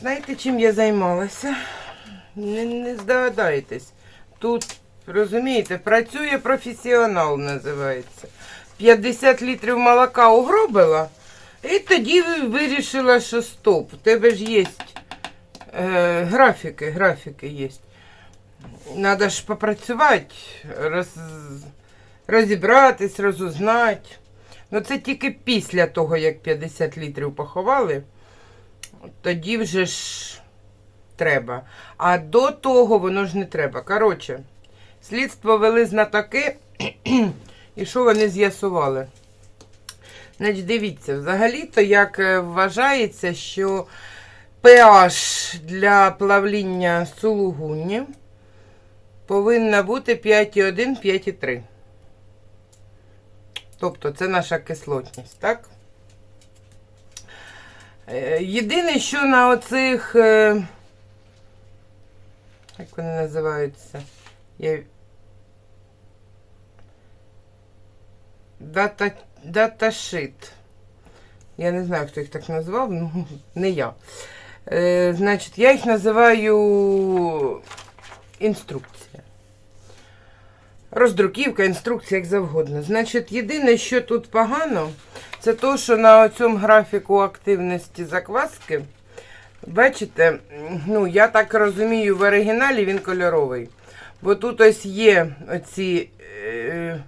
Знаєте, чим я займалася? Не, не здогадаєтесь. Тут, розумієте, працює професіонал, називається. 50 літрів молока угробила, і тоді вирішила, що стоп. У тебе ж є е, графіки, графіки є. Надо ж попрацювати, роз, розібратись, розузнати. Ну це тільки після того, як 50 літрів поховали тоді вже ж треба. А до того воно ж не треба. Коротше, слідство вели знатоки, і що вони з'ясували? Значить, дивіться, взагалі-то як е, вважається, що pH для плавління сулугуні повинна бути 5,1, 5,3. Тобто це наша кислотність, так? Е, Єдине, що на оцих, е, як вони називаються? Я... Дата... Даташит. Я не знаю, хто їх так назвав, ну, не я. Е, значить, я їх називаю інструкція. Роздруківка, інструкція, як завгодно. Значить, єдине, що тут погано, це то, що на цьому графіку активності закваски, бачите, ну, я так розумію, в оригіналі він кольоровий. Бо тут ось є оці е,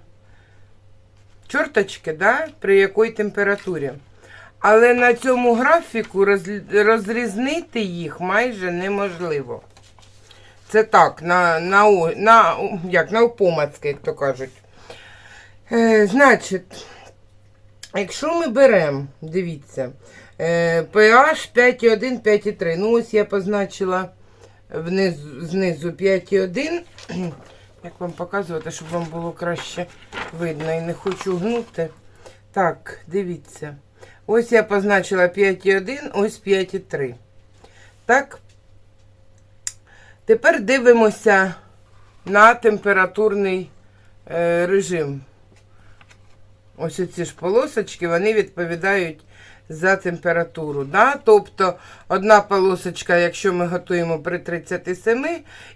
чорточки, да, при якій температурі. Але на цьому графіку роз, розрізнити їх майже неможливо. Це так, на, на, на, як, на помацьки, як то кажуть. Е, значить, якщо ми беремо, дивіться, е, pH 5,1, 5,3. Ну, ось я позначила внизу, знизу 5,1. Як вам показувати, щоб вам було краще видно і не хочу гнути. Так, дивіться. Ось я позначила 5,1, ось 5,3. Так. Тепер дивимося на температурний е, режим. Ось ці ж полосочки, вони відповідають за температуру. Да? Тобто одна полосочка, якщо ми готуємо при 37,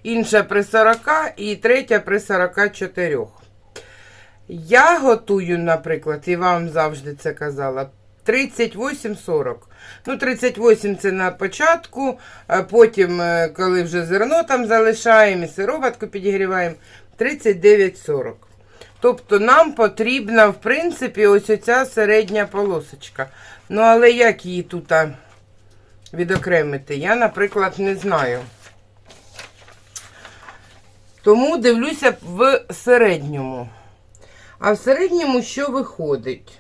інша при 40 і третя при 44. Я готую, наприклад, і вам завжди це казала, 38-40. Ну, 38 це на початку, потім, е, коли вже зерно там залишаємо і сироватку підігріваємо, 39-40. Тобто нам потрібна, в принципі, ось оця середня полосочка. Ну, але як її тут відокремити, я, наприклад, не знаю. Тому дивлюся в середньому. А в середньому що виходить?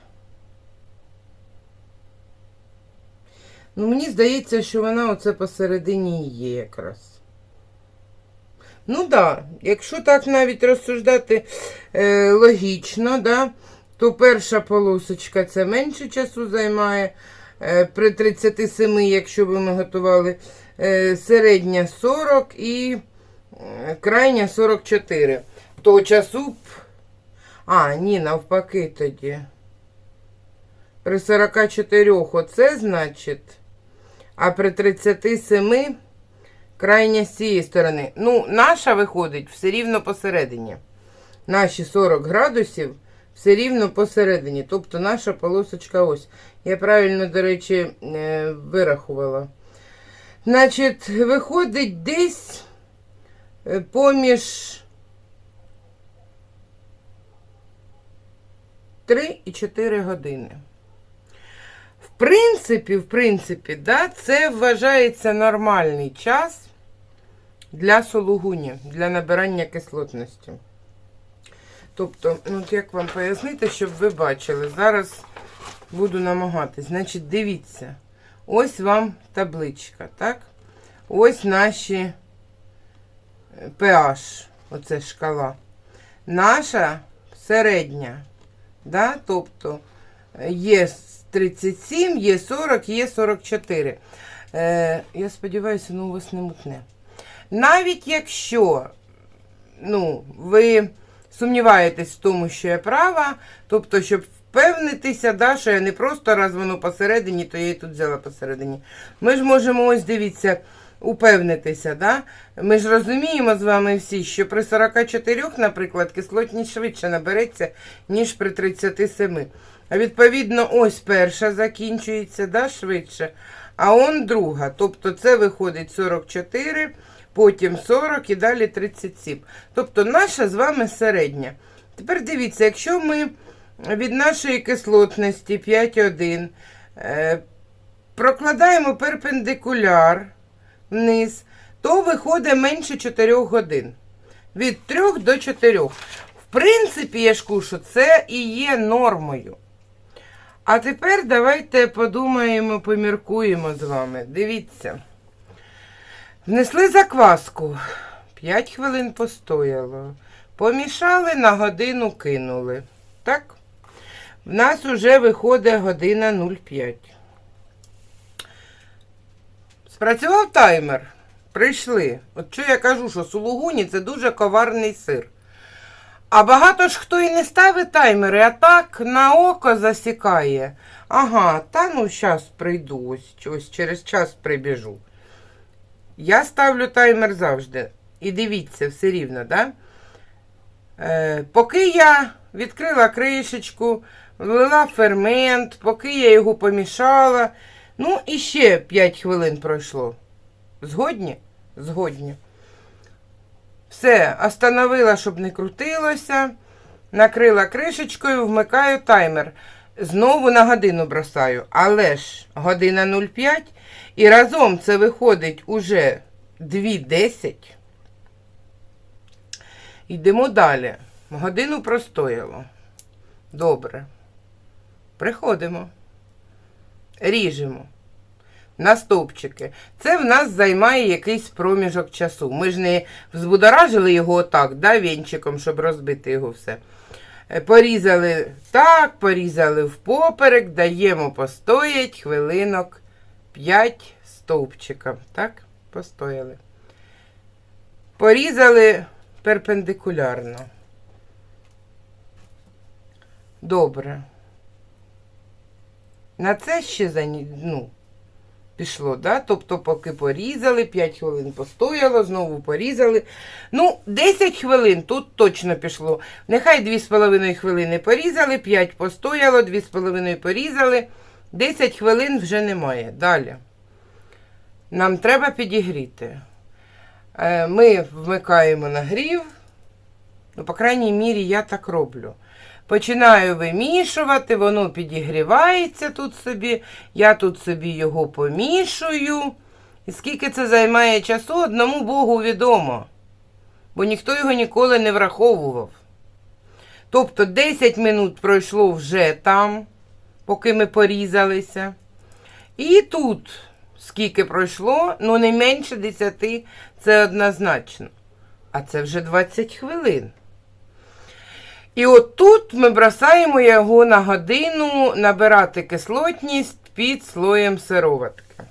Ну, мені здається, що вона оце посередині є якраз. Ну да, якщо так навіть розсуждати е, логічно, да, то перша полосочка це менше часу займає. Е, при 37, якщо би ми готували, е, середня 40 і е, крайня 44. То часу б. А, ні, навпаки тоді. При 44 оце значить. А при 37 крайня з цієї сторони. Ну, наша виходить все рівно посередині. Наші 40 градусів все рівно посередині. Тобто наша полосочка ось. Я правильно, до речі, е, вирахувала. Значить, виходить десь е, поміж 3 і 4 години. Принципі, в принципі, да, це вважається нормальний час для сулугуні, для набирання кислотності. Тобто, ну, от як вам пояснити, щоб ви бачили, зараз буду намагатись. Значить, дивіться, ось вам табличка, так? Ось наші е, pH, оце шкала. Наша середня, да? тобто е, є 37, є 40, є 44. Е, я сподіваюся, воно у вас не мутне. Навіть якщо ну, ви сумніваєтесь в тому, що я права, тобто, щоб впевнитися, да, що я не просто раз воно посередині, то я і тут взяла посередині. Ми ж можемо, ось дивіться, упевнитися. Да? Ми ж розуміємо з вами всі, що при 44, наприклад, кислотність швидше набереться, ніж при 37. Відповідно, ось перша закінчується да, швидше, а он друга. Тобто це виходить 44, потім 40 і далі 37. Тобто наша з вами середня. Тепер дивіться, якщо ми від нашої кислотності 5,1 е, прокладаємо перпендикуляр вниз, то виходить менше 4 годин. Від 3 до 4. В принципі, я ж кушу, це і є нормою. А тепер давайте подумаємо, поміркуємо з вами. Дивіться. Внесли закваску. 5 хвилин постояло. Помішали, на годину кинули. Так? В нас вже виходить година 0,5. Спрацював таймер. Прийшли. От що я кажу, що сулугуні це дуже коварний сир. А багато ж хто і не ставить таймери, а так на око засікає. Ага, та ну зараз прийду, ось, ось через час прибіжу. Я ставлю таймер завжди. І дивіться, все рівно, да? Е, поки я відкрила кришечку, влила фермент, поки я його помішала. Ну, і ще 5 хвилин пройшло. Згодні? Згодні. Все, остановила, щоб не крутилося. Накрила кришечкою, вмикаю таймер. Знову на годину бросаю. Але ж година 0,5. І разом це виходить уже 2.10. Йдемо далі. Годину простояло. Добре. Приходимо. Ріжемо. На стовпчики. Це в нас займає якийсь проміжок часу. Ми ж не взбудоражили його отак, да, вінчиком, щоб розбити його все. Е, Порізали так, порізали впоперек, даємо постоять хвилинок 5 стовпчиків. Так, постояли. Порізали перпендикулярно. Добре. На це ще за ну, пішло, да? Тобто, поки порізали, 5 хвилин постояло, знову порізали. Ну, 10 хвилин тут точно пішло. Нехай 2,5 хвилини порізали, 5 постояло, 2,5 порізали. 10 хвилин вже немає. Далі. Нам треба підігріти. Е, Ми вмикаємо нагрів. Ну, по крайній мірі, я так роблю. Починаю вимішувати, воно підігрівається тут собі. Я тут собі його помішую. І скільки це займає часу, одному Богу відомо. Бо ніхто його ніколи не враховував. Тобто 10 минут пройшло вже там, поки ми порізалися. І тут скільки пройшло, ну не менше 10, це однозначно. А це вже 20 хвилин. І от тут ми бросаємо його на годину набирати кислотність під слоєм сироватки.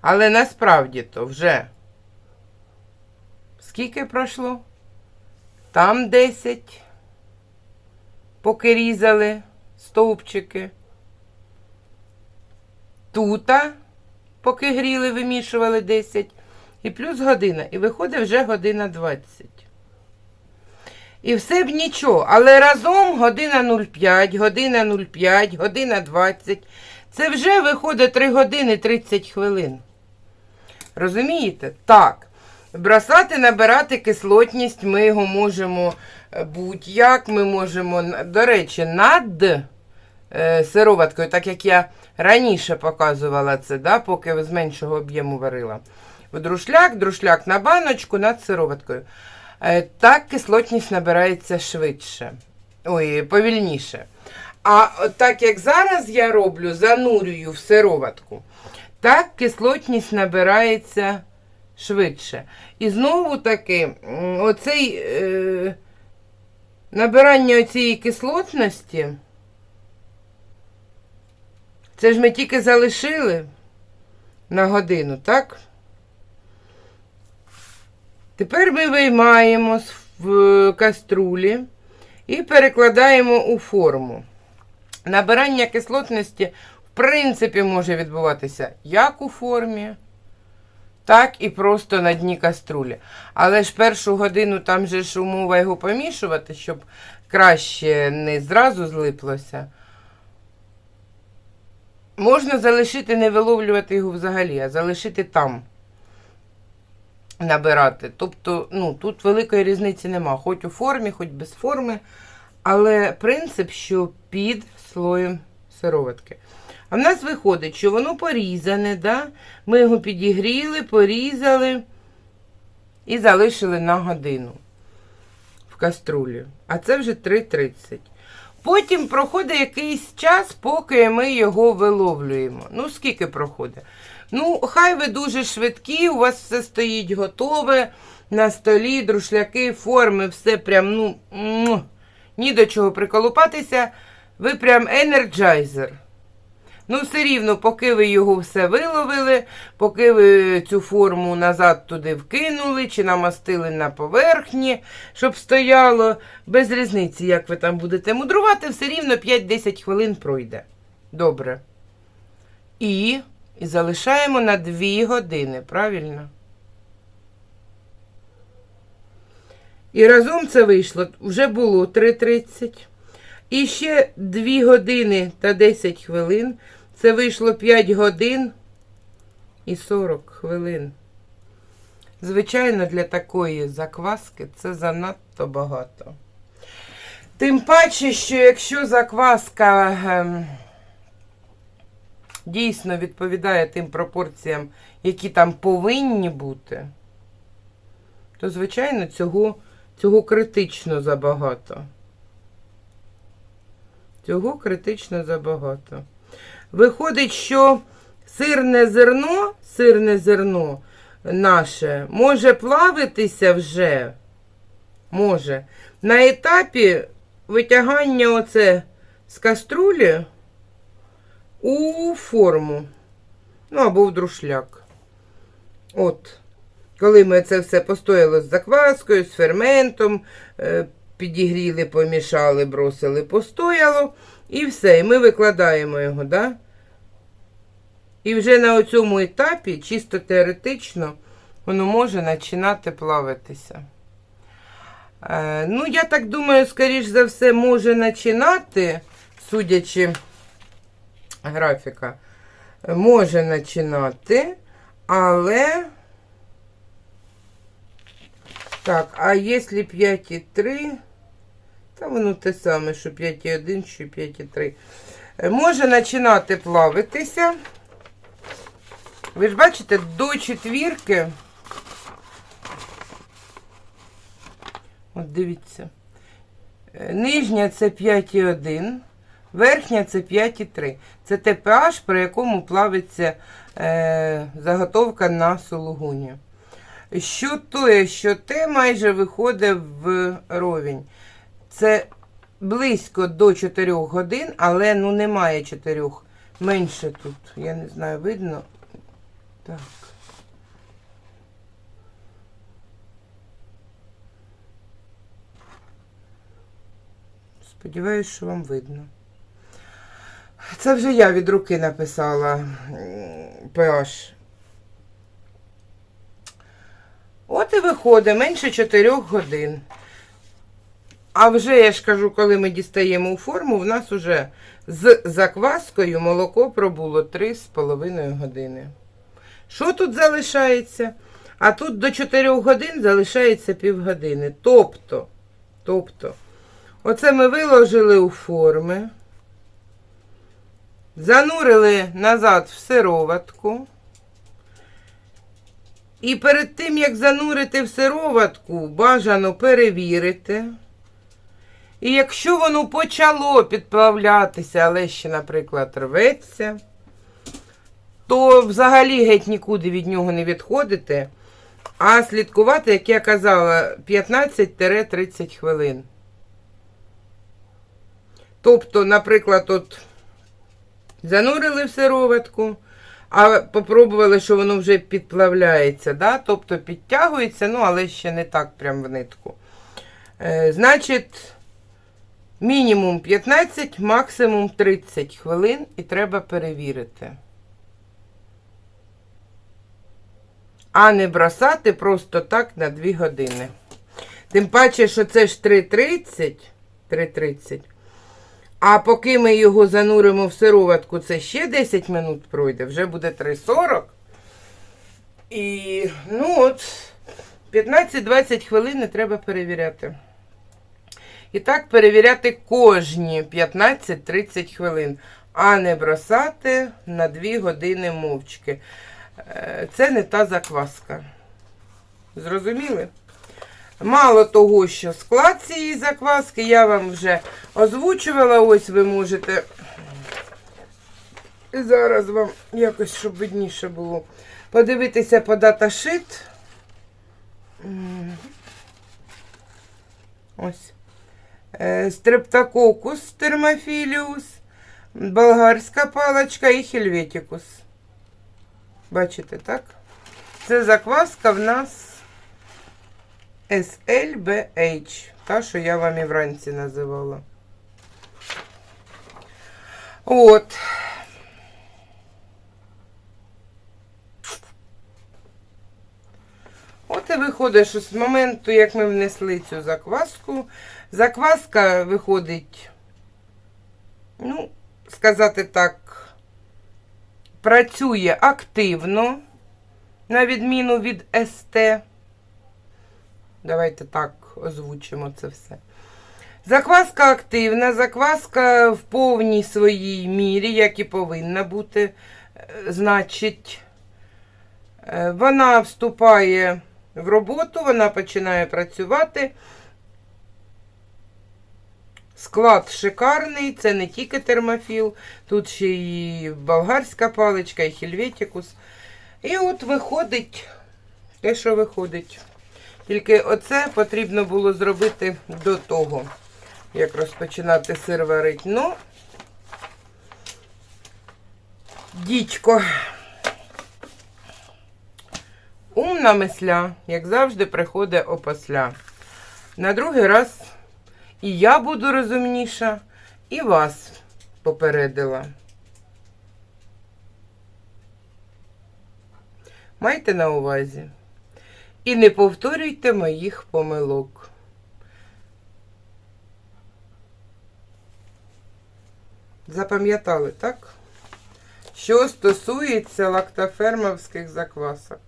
Але насправді то вже скільки пройшло? Там 10, поки різали стовпчики. Тута, поки гріли, вимішували 10. І плюс година. І виходить вже година 20. І все б нічого. Але разом година 05, година 05, година 20. Це вже виходить 3 години 30 хвилин. Розумієте? Так. Бросати, набирати кислотність ми його можемо е, будь-як. Ми можемо, до речі, над е, сироваткою, так як я раніше показувала це, да, поки з меншого об'єму варила. В друшляк, друшляк на баночку над сироваткою. Е, Так кислотність набирається швидше. Ой, повільніше. А так як зараз я роблю, занурюю в сироватку, так кислотність набирається швидше. І знову таки, оцей е, набирання цієї кислотності, це ж ми тільки залишили. на годину, так? Тепер ми виймаємо з каструлі і перекладаємо у форму. Набирання кислотності, в принципі, може відбуватися як у формі, так і просто на дні каструлі. Але ж першу годину там же ж умова його помішувати, щоб краще не зразу злиплося. Можна залишити, не виловлювати його взагалі, а залишити там. Набирати. Тобто, ну, тут великої різниці нема. Хоч у формі, хоч без форми. Але принцип, що під слоєм сироватки. А в нас виходить, що воно порізане, да? ми його підігріли, порізали і залишили на годину в каструлі. А це вже 3.30. Потім проходить якийсь час, поки ми його виловлюємо. Ну, скільки проходить? Ну, хай ви дуже швидкі, у вас все стоїть готове на столі, друшляки, форми, все прям, ну, ні до чого приколупатися. Ви прям енерджайзер. Ну, все рівно, поки ви його все виловили, поки ви цю форму назад туди вкинули чи намастили на поверхні, щоб стояло, без різниці, як ви там будете мудрувати, все рівно 5-10 хвилин пройде. Добре. І, і залишаємо на 2 години, правильно? І разом це вийшло, вже було 3.30. І ще 2 години та 10 хвилин. Це вийшло 5 годин і 40 хвилин. Звичайно, для такої закваски це занадто багато. Тим паче, що якщо закваска ем, дійсно відповідає тим пропорціям, які там повинні бути, то, звичайно, цього, цього критично забагато. Цього критично забагато. Виходить, що сирне зерно, сирне зерно наше може плавитися вже, може, на етапі витягання оце з каструлі у форму. Ну, або в друшляк. От. Коли ми це все постояло з закваскою, з ферментом, е, підігріли, помішали, бросили, постояло. І все. І ми викладаємо його, да? І вже на цьому етапі, чисто теоретично, воно може починати плавитися. Е, ну, я так думаю, скоріш за все, може починати, судячи графіка, може починати, але. Так, а якщо 5,3, та воно те саме, що 5,1, що 5,3. Е, Може починати плавитися. Ви ж бачите, до четвірки. От дивіться. Е, Нижня це 5,1, верхня це 5,3. Це те при якому плавиться е, заготовка на сулугуні. Що то, що те майже виходить в ровень. Це близько до 4 годин, але ну немає 4. Менше тут. Я не знаю, видно. Так. Сподіваюсь, що вам видно. Це вже я від руки написала pH. От і виходить менше 4 годин. А вже я ж кажу, коли ми дістаємо у форму, в нас уже з закваскою молоко пробуло 3,5 години. Що тут залишається? А тут до 4 годин залишається півгодини. Тобто, тобто, оце ми виложили у форми, занурили назад в сироватку. І перед тим, як занурити в сироватку, бажано перевірити. І якщо воно почало підплавлятися, але ще, наприклад, рветься, то взагалі геть нікуди від нього не відходите, а слідкувати, як я казала, 15-30 хвилин. Тобто, наприклад, от занурили в сироватку, а попробували, що воно вже підплавляється, да? тобто підтягується, ну, але ще не так прям в нитку. Е, значить, мінімум 15, максимум 30 хвилин і треба перевірити. А не бросати просто так на 2 години. Тим паче, що це ж 3.30. 3.30. А поки ми його зануримо в сироватку, це ще 10 минут пройде, вже буде 3.40. І, ну от, 15-20 хвилин треба перевіряти. І так перевіряти кожні 15-30 хвилин, а не бросати на 2 години мовчки. Е, Це не та закваска. Зрозуміли? Мало того, що склад цієї закваски я вам вже озвучувала. Ось ви можете. І зараз вам якось, щоб видніше було. Подивитися по даташит. Ось. Е, Стрептококус термофіліус, болгарська паличка і хельветикус. Бачите, так? Це закваска в нас SLBH, та, що я вам і вранці називала. От. От і виходить, що з моменту, як ми внесли цю закваску, закваска виходить, ну, сказати так, працює активно, на відміну від СТ. Давайте так озвучимо це все. Закваска активна, закваска в повній своїй мірі, як і повинна бути. Е, Значить, е, вона вступає в роботу, вона починає працювати. Склад шикарний, це не тільки термофіл, тут ще і болгарська паличка, і хельветикус. І от виходить те, що виходить. Тільки оце потрібно було зробити до того, як розпочинати сир варити. Ну, дідько. Умна мисля, як завжди, приходить опосля. На другий раз і я буду розумніша, і вас попередила. Майте на увазі. І не повторюйте моїх помилок. Запам'ятали, так? Що стосується лактофермовських заквасок.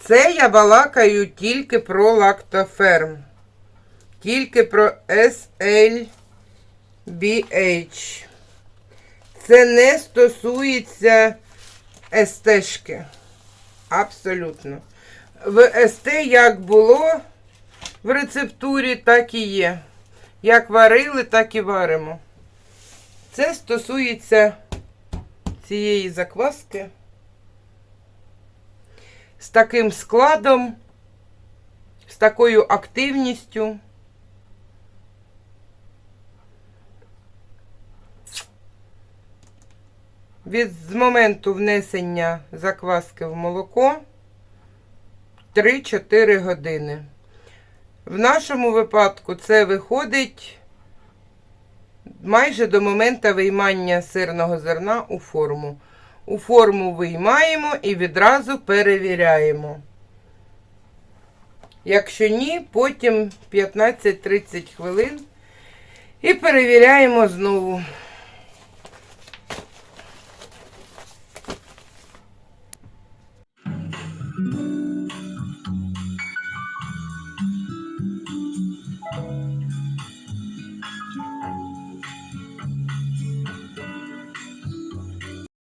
Це я балакаю тільки про лактоферм. Тільки про SLBH. Це не стосується СТшки. Абсолютно. В СТ як було в рецептурі, так і є. Як варили, так і варимо. Це стосується цієї закваски з таким складом, з такою активністю. Від з моменту внесення закваски в молоко 3-4 години. В нашому випадку це виходить майже до моменту виймання сирного зерна у форму. У форму виймаємо і відразу перевіряємо. Якщо ні, потім 15-30 хвилин і перевіряємо знову.